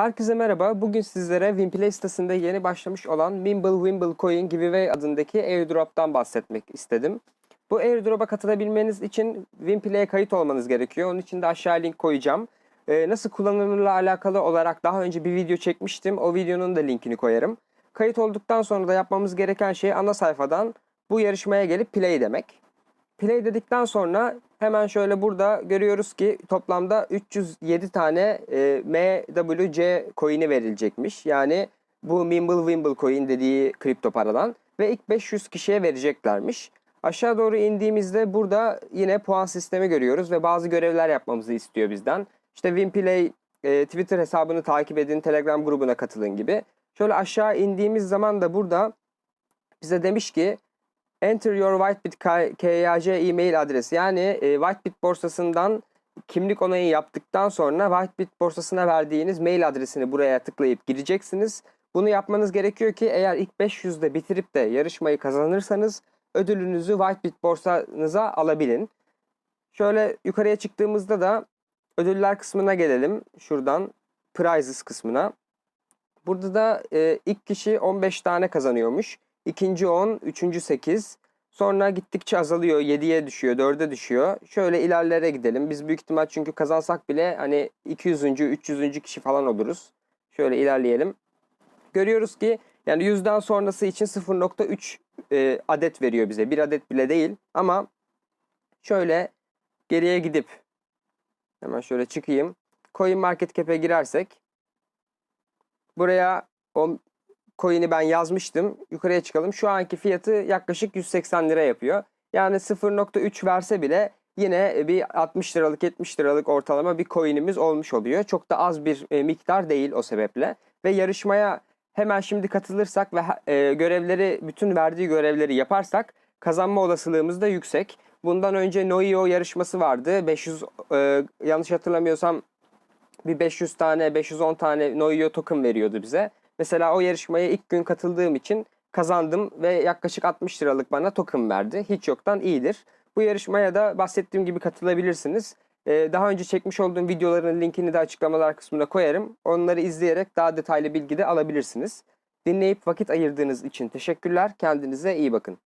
Herkese merhaba. Bugün sizlere Winplay sitesinde yeni başlamış olan Mimble Wimble Coin Giveaway adındaki airdrop'tan bahsetmek istedim. Bu airdrop'a katılabilmeniz için Winplay'e kayıt olmanız gerekiyor. Onun için de aşağı link koyacağım. Ee, nasıl kullanılırla alakalı olarak daha önce bir video çekmiştim. O videonun da linkini koyarım. Kayıt olduktan sonra da yapmamız gereken şey ana sayfadan bu yarışmaya gelip play demek. Play dedikten sonra hemen şöyle burada görüyoruz ki toplamda 307 tane e, MWC coin'i verilecekmiş. Yani bu Mimble Wimble coin dediği kripto paradan ve ilk 500 kişiye vereceklermiş. Aşağı doğru indiğimizde burada yine puan sistemi görüyoruz ve bazı görevler yapmamızı istiyor bizden. İşte Winplay e, Twitter hesabını takip edin, Telegram grubuna katılın gibi. Şöyle aşağı indiğimiz zaman da burada bize demiş ki Enter your Whitebit KYC e-mail adresi. Yani e, Whitebit borsasından kimlik onayı yaptıktan sonra Whitebit borsasına verdiğiniz mail adresini buraya tıklayıp gireceksiniz. Bunu yapmanız gerekiyor ki eğer ilk 500'de bitirip de yarışmayı kazanırsanız ödülünüzü Whitebit borsanıza alabilin. Şöyle yukarıya çıktığımızda da ödüller kısmına gelelim. Şuradan prizes kısmına. Burada da e, ilk kişi 15 tane kazanıyormuş. İkinci 10, üçüncü 8. Sonra gittikçe azalıyor. 7'ye düşüyor, 4'e düşüyor. Şöyle ilerlere gidelim. Biz büyük ihtimal çünkü kazansak bile hani 200. 300. kişi falan oluruz. Şöyle ilerleyelim. Görüyoruz ki yani yüzden sonrası için 0.3 e, adet veriyor bize. Bir adet bile değil ama şöyle geriye gidip hemen şöyle çıkayım. Coin Market Cap'e girersek buraya coin'i ben yazmıştım. Yukarıya çıkalım. Şu anki fiyatı yaklaşık 180 lira yapıyor. Yani 0.3 verse bile yine bir 60 liralık 70 liralık ortalama bir coin'imiz olmuş oluyor. Çok da az bir e, miktar değil o sebeple. Ve yarışmaya hemen şimdi katılırsak ve e, görevleri bütün verdiği görevleri yaparsak kazanma olasılığımız da yüksek. Bundan önce Noio yarışması vardı. 500 e, yanlış hatırlamıyorsam bir 500 tane 510 tane Noio token veriyordu bize. Mesela o yarışmaya ilk gün katıldığım için kazandım ve yaklaşık 60 liralık bana token verdi. Hiç yoktan iyidir. Bu yarışmaya da bahsettiğim gibi katılabilirsiniz. Ee, daha önce çekmiş olduğum videoların linkini de açıklamalar kısmına koyarım. Onları izleyerek daha detaylı bilgi de alabilirsiniz. Dinleyip vakit ayırdığınız için teşekkürler. Kendinize iyi bakın.